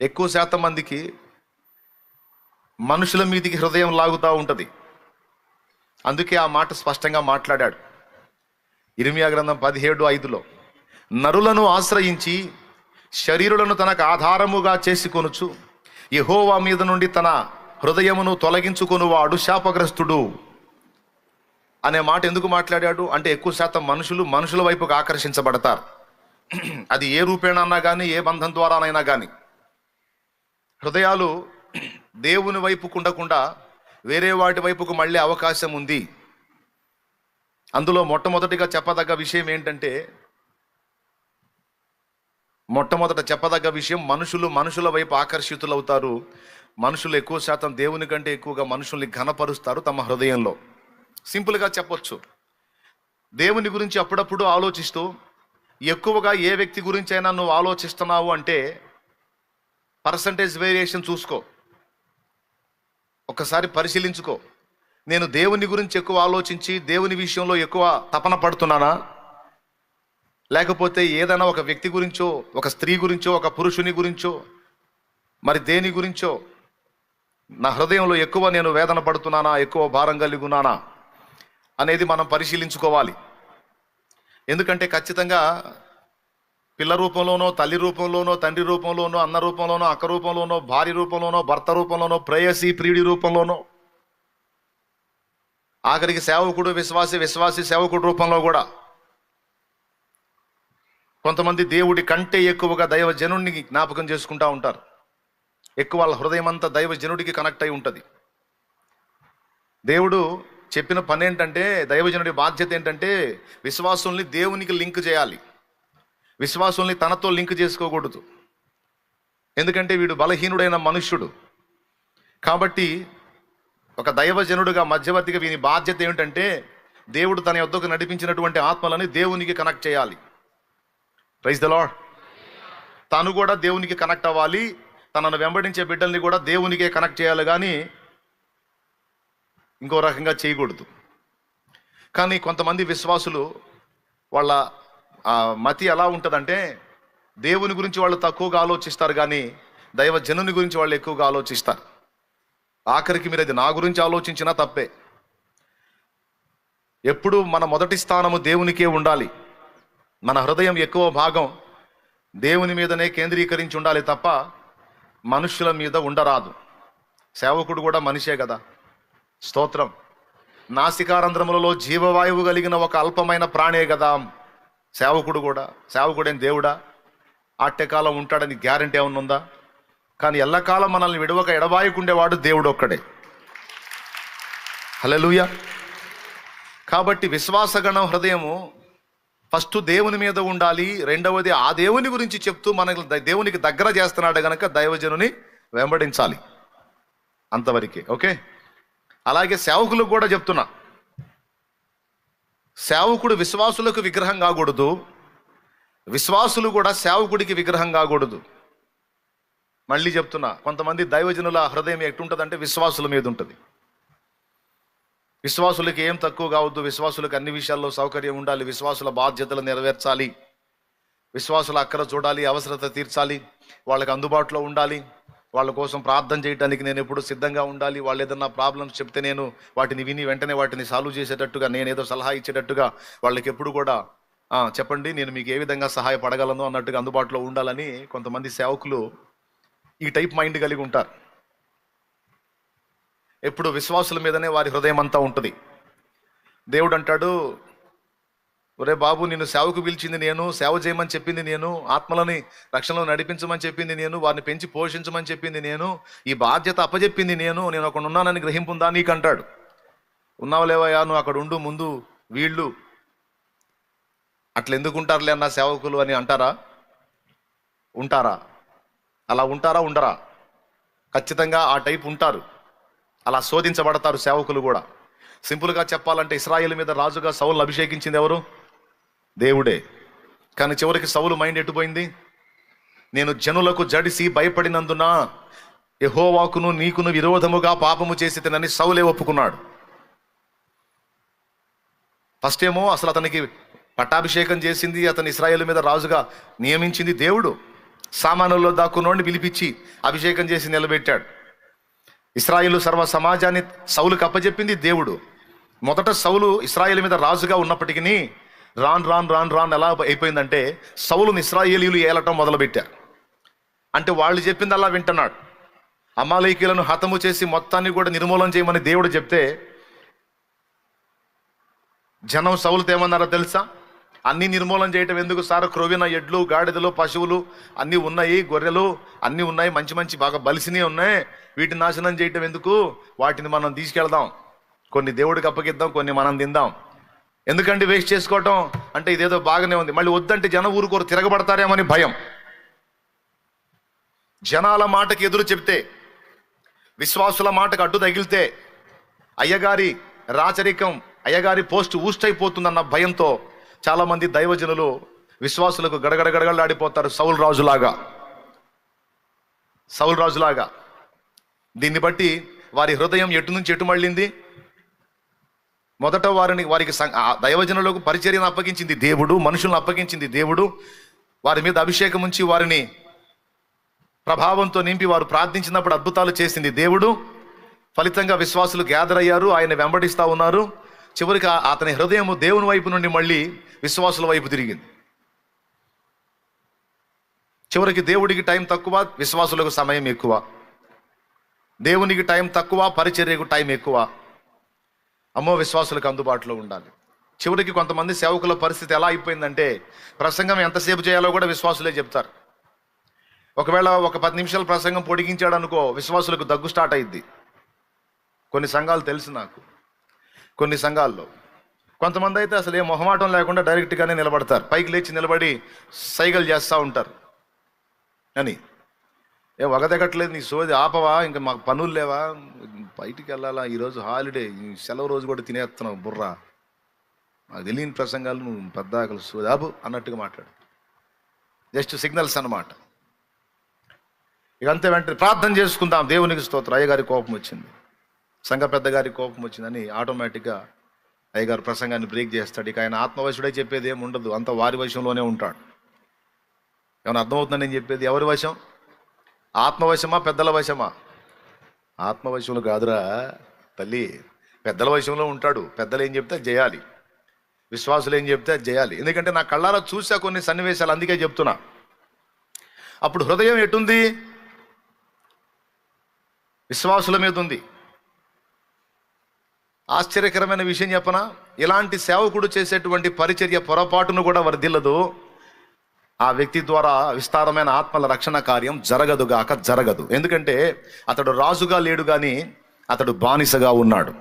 ఎక్కువ శాతం మందికి మనుషుల మీదికి హృదయం లాగుతూ ఉంటుంది. అందుకే ఆ మాట స్పష్టంగా మాట్లాడాడు. ఇరిమియా గ్రంథం పదిహేడు ఐదులో నరులను ఆశ్రయించి శరీరులను తనకు ఆధారముగా చేసుకొనుచు యెహోవా మీద నుండి తన హృదయమును తొలగించుకొనువాడు శాపగ్రస్తుడు. అనే మాట ఎందుకు మాట్లాడాడు? అంటే ఎక్కువ శాతం మనుషులు మనుషుల వైపుకు ఆకర్షించబడతారు. అది ఏ రూపేణన్నా కానీ ఏ బంధం ద్వారానైనా కానీ హృదయాలు దేవుని వైపుకు ఉండకుండా వేరే వాటి వైపుకు మళ్ళీ అవకాశం ఉంది. అందులో మొట్టమొదటిగా చెప్పదగ్గ విషయం ఏంటంటే మొట్టమొదట చెప్పదగ్గ విషయం మనుషులు మనుషుల వైపు ఆకర్షితులవుతారు. మనుషులు ఎక్కువ శాతం దేవుని కంటే ఎక్కువగా మనుషుల్ని ఘనపరుస్తారు తమ హృదయంలో. సింపుల్గా చెప్పొచ్చు. దేవుని గురించి అప్పుడప్పుడు ఆలోచిస్తూ ఎక్కువగా ఏ వ్యక్తి గురించి అయినా నువ్వు ఆలోచిస్తున్నావు అంటే పర్సంటేజ్ వేరియేషన్ చూసుకో. ఒకసారి పరిశీలించుకో. నేను దేవుని గురించి ఎక్కువ ఆలోచించి దేవుని విషయంలో ఎక్కువ తపన పడుతున్నానా? లేకపోతే ఏదైనా ఒక వ్యక్తి గురించో ఒక స్త్రీ గురించో ఒక పురుషుని గురించో మరి దేని గురించో? నా హృదయంలో ఎక్కువ నేను వేదన పడుతున్నానా? ఎక్కువ భారం కలిగి ఉన్నానా? అనేది మనం పరిశీలించుకోవాలి. ఎందుకంటే ఖచ్చితంగా పిల్ల రూపంలోనో తల్లి రూపంలోనో తండ్రి రూపంలోనో అన్న రూపంలోనో అక్క రూపంలోనో భార్య రూపంలోనో భర్త రూపంలోనో ప్రేయసి ప్రియుడి రూపంలోనో. ఆఖరికి సేవకుడు విశ్వాసి విశ్వాసి సేవకుడు రూపంలో కూడా. కొంతమంది దేవుడి కంటే ఎక్కువగా దైవజనుడిని జ్ఞాపకం చేసుకుంటా ఉంటారు. ఎక్కువ వాళ్ళ హృదయం అంతా దైవజనుడికి కనెక్ట్ అయి ఉంటుంది. దేవుడు చెప్పిన పని ఏంటంటే దైవజనుడి బాధ్యత ఏంటంటే విశ్వాసుల్ని దేవునికి లింక్ చేయాలి. విశ్వాసుల్ని తనతో లింక్ చేసుకోకూడదు. ఎందుకంటే వీడు బలహీనుడైన మనుష్యుడు. కాబట్టి ఒక దైవజనుడుగా మధ్యవర్తిగా వీని బాధ్యత ఏమిటంటే దేవుడు తన యొద్దకు నడిపించినటువంటి ఆత్మలని దేవునికి కనెక్ట్ చేయాలి. ప్రైజ్ ద లాడ్ తను కూడా దేవునికి కనెక్ట్ అవ్వాలి. తనను వెంబడించే బిడ్డల్ని కూడా దేవునికే కనెక్ట్ చేయాలి కానీ ఇంకో రకంగా చేయకూడదు. కానీ కొంతమంది విశ్వాసులు వాళ్ళ ఆ, మతి ఎలా ఉంటుందంటే దేవుని గురించి వాళ్ళు తక్కువగా ఆలోచిస్తారు కానీ దైవ జనుని గురించి వాళ్ళు ఎక్కువగా ఆలోచిస్తారు. ఆఖరికి మీరు అది నా గురించి ఆలోచించినా తప్పే. ఎప్పుడు మన మొదటి స్థానము దేవునికే ఉండాలి. మన హృదయం ఎక్కువ భాగం దేవుని మీదనే కేంద్రీకరించి ఉండాలి తప్ప మనుషుల మీద ఉండరాదు. సేవకుడు కూడా మనిషే కదా. స్తోత్రం. నాసికారంధ్రములలో జీవవాయువు కలిగిన ఒక అల్పమైన ప్రాణే కదా. సేవకుడు కూడా సేవకుడైన దేవుడా ఆట్యకాలం ఉంటాడని గ్యారంటీ ఏమన్నా ఉందా? కానీ ఎల్లకాలం మనల్ని విడవక ఎడబాయకుండేవాడు దేవుడు ఒక్కడే హలలుయ కాబట్టి విశ్వాసగణం హృదయము ఫస్ట్ దేవుని మీద ఉండాలి రెండవది ఆ దేవుని గురించి చెప్తూ మనకు దేవునికి దగ్గర చేస్తున్నాడు గనక దైవజనుని వెంబడించాలి. అంతవరకే ఓకే? అలాగే సేవకులకు కూడా చెప్తున్నా. సేవకుడు విశ్వాసులకు విగ్రహం కాకూడదు. విశ్వాసులు కూడా సేవకుడికి విగ్రహం కాకూడదు. మళ్ళీ చెప్తున్నా కొంతమంది దైవజనుల హృదయం ఎట్టుంటుందంటే విశ్వాసుల మీద ఉంటుంది విశ్వాసులకి ఏం తక్కువ కావద్దు విశ్వాసులకు అన్ని విషయాల్లో సౌకర్యం ఉండాలి విశ్వాసుల బాధ్యతలు నెరవేర్చాలి విశ్వాసుల అక్కర చూడాలి అవసరత తీర్చాలి వాళ్ళకి అందుబాటులో ఉండాలి వాళ్ళ కోసం ప్రార్థన చేయడానికి నేను ఎప్పుడు సిద్ధంగా ఉండాలి. వాళ్ళు ఏదన్నా ప్రాబ్లమ్స్ చెప్తే నేను వాటిని విని వెంటనే వాటిని సాల్వ్ చేసేటట్టుగా నేను ఏదో సలహా ఇచ్చేటట్టుగా వాళ్ళకి ఎప్పుడు కూడా చెప్పండి నేను మీకు ఏ విధంగా సహాయపడగలను అన్నట్టుగా అందుబాటులో ఉండాలని కొంతమంది సేవకులు ఈ టైప్ మైండ్ కలిగి ఉంటారు. ఎప్పుడు విశ్వాసుల మీదనే వారి హృదయం అంతా ఉంటుంది. దేవుడు అంటాడు ఒరే బాబు నిన్ను సేవకు పిలిచింది నేను సేవ చేయమని చెప్పింది నేను ఆత్మలని రక్షణలో నడిపించమని చెప్పింది నేను వారిని పెంచి పోషించమని చెప్పింది నేను ఈ బాధ్యత అప్పజెప్పింది నేను నేను అక్కడ ఉన్నానని గ్రహింపు ఉందా నీకు అంటాడు ఉన్నావు లేవయ్యా నువ్వు అక్కడ ఉండు ముందు వీళ్ళు అట్లా ఎందుకుంటారులే అన్న సేవకులు అని అంటారా? ఉంటారా? అలా ఉంటారా ఉండరా? ఖచ్చితంగా ఆ టైప్ ఉంటారు. అలా శోధించబడతారు సేవకులు కూడా. సింపుల్గా చెప్పాలంటే ఇస్రాయేల్ మీద రాజుగా సౌలు అభిషేకించింది ఎవరు? దేవుడే. కానీ చివరికి సౌలు మైండ్ ఎట్టుపోయింది నేను జనులకు జడిసి భయపడినందున యహోవాకును నీకును విరోధముగా పాపము చేసి తినని సౌలే ఒప్పుకున్నాడు. ఫస్ట్ ఏమో అసలు అతనికి పట్టాభిషేకం చేసింది అతని ఇస్రాయేల్ మీద రాజుగా నియమించింది దేవుడు. సామానుల్లో దాక్కునోడిని పిలిపించి అభిషేకం చేసి నిలబెట్టాడు. ఇస్రాయిల్ సర్వ సమాజాన్ని సౌలుకు అప్పచెప్పింది దేవుడు. మొదట సౌలు ఇస్రాయేల్ మీద రాజుగా ఉన్నప్పటికీ రాన్ రాన్ రాన్ రాన్ ఎలా అయిపోయిందంటే సౌలుని ఇస్రాయేలీలు ఏలటం మొదలుపెట్టారు అంటే వాళ్ళు చెప్పింది అలా వింటున్నాడు. అమాలయకీలను హతము చేసి మొత్తాన్ని కూడా నిర్మూలన చేయమని దేవుడు చెప్తే జనం సౌలుతో ఏమన్నారో తెలుసా? అన్నీ నిర్మూలన చేయటం ఎందుకు సార్? క్రొవిన ఎడ్లు గాడిదలు పశువులు అన్నీ ఉన్నాయి గొర్రెలు అన్నీ ఉన్నాయి మంచి మంచి బాగా బలిసినవి ఉన్నాయి. వీటిని నాశనం చేయటం ఎందుకు? వాటిని మనం తీసుకెళ్దాం. కొన్ని దేవుడికి అప్పగిద్దాం కొన్ని మనం తిందాం. ఎందుకంటే వేస్ట్ చేసుకోవటం? అంటే ఇదేదో బాగానే ఉంది. మళ్ళీ వద్దంటే జనం ఊరుకోరు తిరగబడతారేమని భయం. జనాల మాటకి ఎదురు చెప్తే విశ్వాసుల మాటకు అడ్డు తగిలితే అయ్యగారి రాచరికం అయ్యగారి పోస్ట్ ఊష్టైపోతుందన్న భయంతో చాలామంది దైవజనులు విశ్వాసులకు గడగడ గడగడలాడిపోతారు సౌల్ రాజులాగా. సౌల్ రాజులాగా. దీన్ని బట్టి వారి హృదయం ఎటు నుంచి ఎటు మళ్ళింది? మొదట వారిని వారికి సం- దైవజనులకు పరిచర్యను అప్పగించింది దేవుడు మనుషులను అప్పగించింది దేవుడు. వారి మీద అభిషేకం ఉంచి వారిని ప్రభావంతో నింపి వారు ప్రార్థించినప్పుడు అద్భుతాలు చేసింది దేవుడు. ఫలితంగా విశ్వాసులు గ్యాదర్ అయ్యారు ఆయన వెంబడిస్తా ఉన్నారు. చివరికి అతని హృదయం దేవుని వైపు నుండి మళ్ళీ విశ్వాసుల వైపు తిరిగింది. చివరికి దేవుడికి టైం తక్కువ విశ్వాసులకు సమయం ఎక్కువ. దేవునికి టైం తక్కువ పరిచర్యకు టైం ఎక్కువ. అమ్మో విశ్వాసులకు అందుబాటులో ఉండాలి. చివరికి కొంతమంది సేవకుల పరిస్థితి ఎలా అయిపోయిందంటే ప్రసంగం ఎంతసేపు చేయాలో కూడా విశ్వాసులే చెప్తారు. ఒకవేళ ఒక పది నిమిషాల ప్రసంగం పొడిగించాడు అనుకో విశ్వాసులకు దగ్గు స్టార్ట్ అయింది కొన్ని సంఘాలు తెలుసు నాకు. కొన్ని సంఘాల్లో. కొంతమంది అయితే అసలు ఏ మొహమాటం లేకుండా డైరెక్ట్గానే నిలబడతారు. పైకి లేచి నిలబడి సైగలు చేస్తూ ఉంటారు. అని. ఏ వగదగట్లేదు నీ సోది ఆపవా ఇంకా మాకు పనులు లేవా? బయటికి వెళ్ళాలా? ఈరోజు హాలిడే ఈ సెలవు రోజు కూడా తినేస్తున్నావు బుర్రా. నాకు తెలియని ప్రసంగాలు నువ్వు పెద్ద ఆకలి సోది ఆపు అన్నట్టుగా మాట్లాడు. జస్ట్ సిగ్నల్స్ అన్నమాట. ఇక అంతే వెంటనే ప్రార్థన చేసుకుందాం. దేవునికి స్తోత్రం. అయ్యగారి కోపం వచ్చింది. సంఘ పెద్ద గారి కోపం వచ్చిందని ఆటోమేటిక్గా అయ్యగారు ప్రసంగాన్ని బ్రేక్ చేస్తాడు. ఇక ఆయన ఆత్మవశుడే చెప్పేది ఏమి ఉండదు. అంత వారి వశంలోనే ఉంటాడు. ఏమైనా అర్థమవుతుందని నేను చెప్పేది ఎవరి వశం? ఆత్మవశమా పెద్దల వశమా? ఆత్మవశంలో కాదురా తల్లి. పెద్దల వశంలో ఉంటాడు. పెద్దలు ఏం చెప్తే అది చేయాలి విశ్వాసులు ఏం చెప్తే జయాలి. చేయాలి ఎందుకంటే నా కళ్ళారా చూసా కొన్ని సన్నివేశాలు అందుకే చెప్తున్నా. అప్పుడు హృదయం ఎటుంది? విశ్వాసుల మీద ఉంది. ఆశ్చర్యకరమైన విషయం చెప్పనా? ఇలాంటి సేవకుడు చేసేటువంటి పరిచర్య పొరపాటును కూడా వర్ధిల్లదు. ఆ వ్యక్తి ద్వారా విస్తారమైన ఆత్మల రక్షణ కార్యం జరగదుగాక జరగదు. ఎందుకంటే అతడు రాజుగా లేడు కానీ అతడు బానిసగా ఉన్నాడు.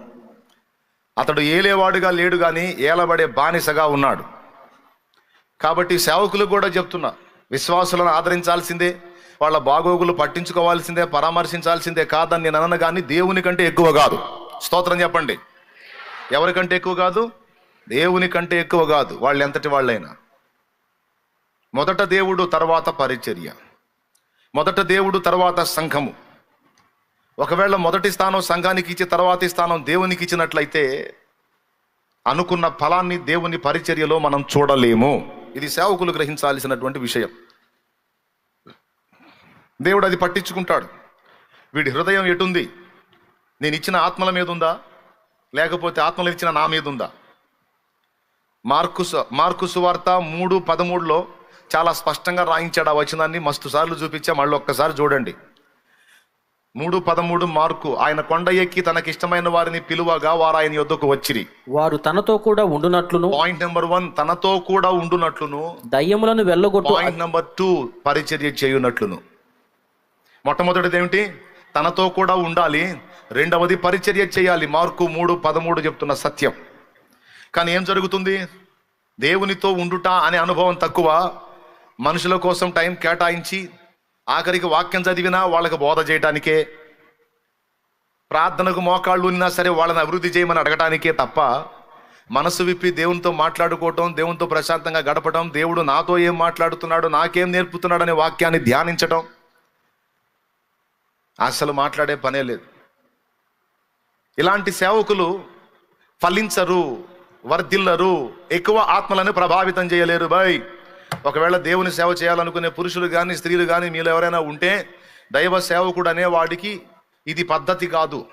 అతడు ఏలేవాడుగా లేడు కానీ ఏలబడే బానిసగా ఉన్నాడు. కాబట్టి సేవకులు కూడా చెప్తున్నా విశ్వాసులను ఆదరించాల్సిందే వాళ్ళ బాగోగులు పట్టించుకోవాల్సిందే పరామర్శించాల్సిందే కాదని నేను అనను కానీ దేవుని కంటే ఎక్కువ కాదు. స్తోత్రం చెప్పండి. ఎవరికంటే ఎక్కువ కాదు? దేవుని కంటే ఎక్కువ కాదు. వాళ్ళు ఎంతటి వాళ్ళైనా. మొదట దేవుడు తర్వాత పరిచర్య. మొదట దేవుడు తర్వాత సంఘము. ఒకవేళ మొదటి స్థానం సంఘానికి ఇచ్చి తర్వాతి స్థానం దేవునికి ఇచ్చినట్లయితే అనుకున్న ఫలాన్ని దేవుని పరిచర్యలో మనం చూడలేము. ఇది సేవకులు గ్రహించాల్సినటువంటి విషయం. దేవుడు అది పట్టించుకుంటాడు. వీడి హృదయం ఎటుంది? నేను ఇచ్చిన ఆత్మల మీద ఉందా లేకపోతే ఆత్మలు ఇచ్చిన నా మీద ఉందా మార్కు మార్కుసు మార్కు సువార్త మూడు పదమూడులో చాలా స్పష్టంగా రాయించాడు. ఆ వచనాన్ని మస్తు సార్లు చూపించా. మళ్ళీ ఒక్కసారి చూడండి. మూడు పదమూడు మార్కు. ఆయన కొండ ఎక్కి తనకిష్టమైన వారిని పిలువగా వారు ఆయన యొద్దకు వచ్చిరి. వారు తనతో కూడా ఉండునట్లును. పాయింట్ నెంబర్ వన్ తనతో కూడా ఉండునట్లును. దయ్యములను వెళ్ళగొట్టు పాయింట్ నెంబర్ టూ పరిచర్య చేయునట్లును. మొట్టమొదటిది ఏమిటి? తనతో కూడా ఉండాలి. రెండవది పరిచర్య చేయాలి. మార్కు మూడు పదమూడు చెప్తున్న సత్యం. కానీ ఏం జరుగుతుంది? దేవునితో ఉండుట అనే అనుభవం తక్కువ. మనుషుల కోసం టైం కేటాయించి ఆఖరికి వాక్యం చదివినా వాళ్ళకి బోధ చేయటానికే ప్రార్థనకు మోకాళ్ళు ఉన్నా సరే వాళ్ళని అభివృద్ధి చేయమని అడగటానికే తప్ప మనసు విప్పి దేవునితో మాట్లాడుకోవటం దేవునితో ప్రశాంతంగా గడపటం దేవుడు నాతో ఏం మాట్లాడుతున్నాడు నాకేం నేర్పుతున్నాడు అనే వాక్యాన్ని ధ్యానించటం అసలు మాట్లాడే పనే లేదు. ఇలాంటి సేవకులు ఫలించరు వర్ధిల్లరు ఎక్కువ ఆత్మలను ప్రభావితం చేయలేరు. బాయ్ ఒకవేళ దేవుని సేవ చేయాలనుకునే పురుషులు కానీ స్త్రీలు కానీ మీలో ఎవరైనా ఉంటే దైవ సేవకుడు అనేవాడికి ఇది పద్ధతి కాదు.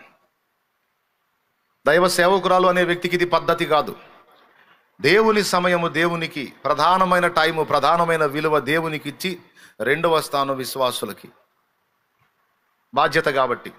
దైవ సేవకురాలు అనే వ్యక్తికి ఇది పద్ధతి కాదు. దేవుని సమయము దేవునికి ప్రధానమైన టైము ప్రధానమైన విలువ దేవునికి ఇచ్చి రెండవ స్థానం విశ్వాసులకి. బాధ్యత కాబట్టి.